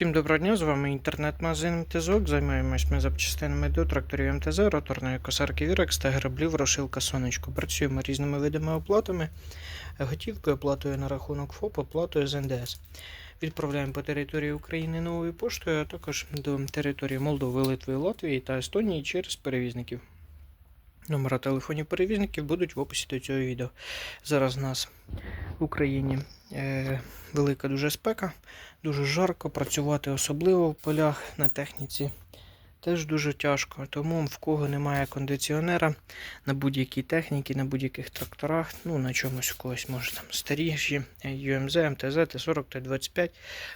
Всім доброго дня, з вами інтернет-магазин МТЗОК. Займаємось ми запчастинами до тракторів МТЗ, роторної косарки Вірекс та граблів Рошилка Сонечко. Працюємо різними видами оплатами, готівкою, оплатою на рахунок ФОП, оплатою з НДС. Відправляємо по території України новою поштою, а також до території Молдови, Литви, Латвії та Естонії через перевізників. Номера телефонів перевізників будуть в описі до цього відео. Зараз у нас в Україні е, велика дуже спека. Дуже жарко, працювати особливо в полях на техніці теж дуже тяжко. Тому в кого немає кондиціонера на будь-якій техніці, на будь-яких тракторах, ну на чомусь у когось може там старіші, UMZ, МТЗ, Т40, Т25,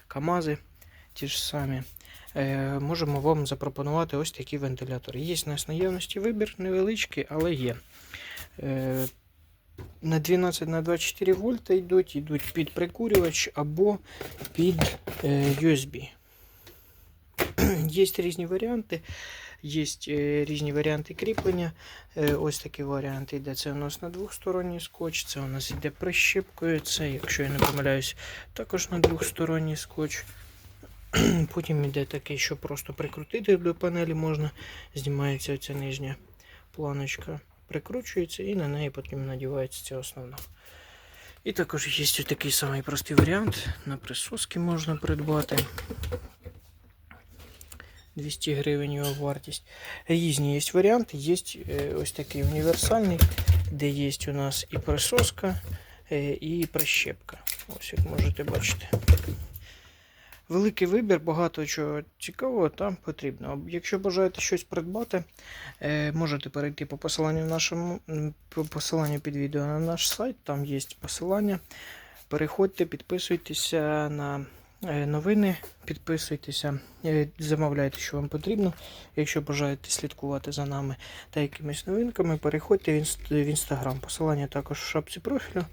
КАМАЗи ті ж самі. Е, можемо вам запропонувати ось такі вентилятори. Є у нас наявності вибір невеличкий, але є. Е, на 12 на 24 вольта йдуть, йдуть під прикурювач або під е, USB. Є різні варіанти. Є е, різні варіанти кріплення. Е, ось такі варіанти йде. Це у нас на двохсторонній скотч, це у нас йде прищепкою. Це, якщо я не помиляюсь, також на двохсторонній скотч. Потім йде такий, що просто прикрутити до панелі можна. Знімається ця нижня планочка, прикручується і на неї потім надівається ця основна. І також є такий самий простий варіант. На присоски можна придбати. 200 гривень його вартість. Різні є варіанти. Є е, ось такий універсальний, де є у нас і присоска, е, і прищепка. Ось як можете бачити. Великий вибір, багато чого цікавого там потрібно. Якщо бажаєте щось придбати, е, можете перейти по посиланню в нашому по посиланню під відео на наш сайт. Там є посилання. Переходьте, підписуйтеся на е, новини, підписуйтеся, е, замовляйте, що вам потрібно. Якщо бажаєте слідкувати за нами та якимись новинками, переходьте в інстаграм. Посилання також в шапці профілю.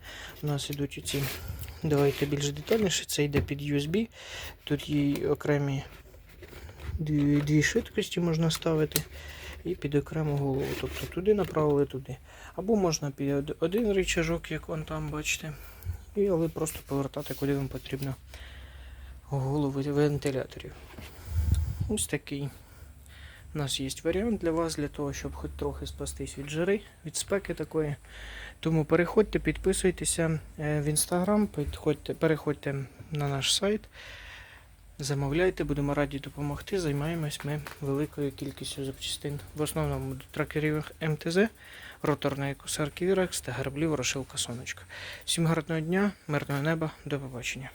У нас ідуть ці. Давайте більш детальніше. Це йде під USB. Тут є окремі дві, дві швидкості можна ставити. І під окрему голову. Тобто туди направили туди. Або можна під один рычажок, як он там бачите. І але просто повертати, куди вам потрібно голови вентиляторів. Ось такий. У нас є варіант для вас, для того, щоб хоч трохи спастись від жари, від спеки такої. Тому переходьте, підписуйтеся е, в інстаграм, переходьте на наш сайт, замовляйте, будемо раді допомогти. Займаємось ми великою кількістю запчастин. В основному до тракерів МТЗ, роторної косарки Вірекс та граблів Рошилка Сонечка. Всім гарного дня, мирного неба, до побачення.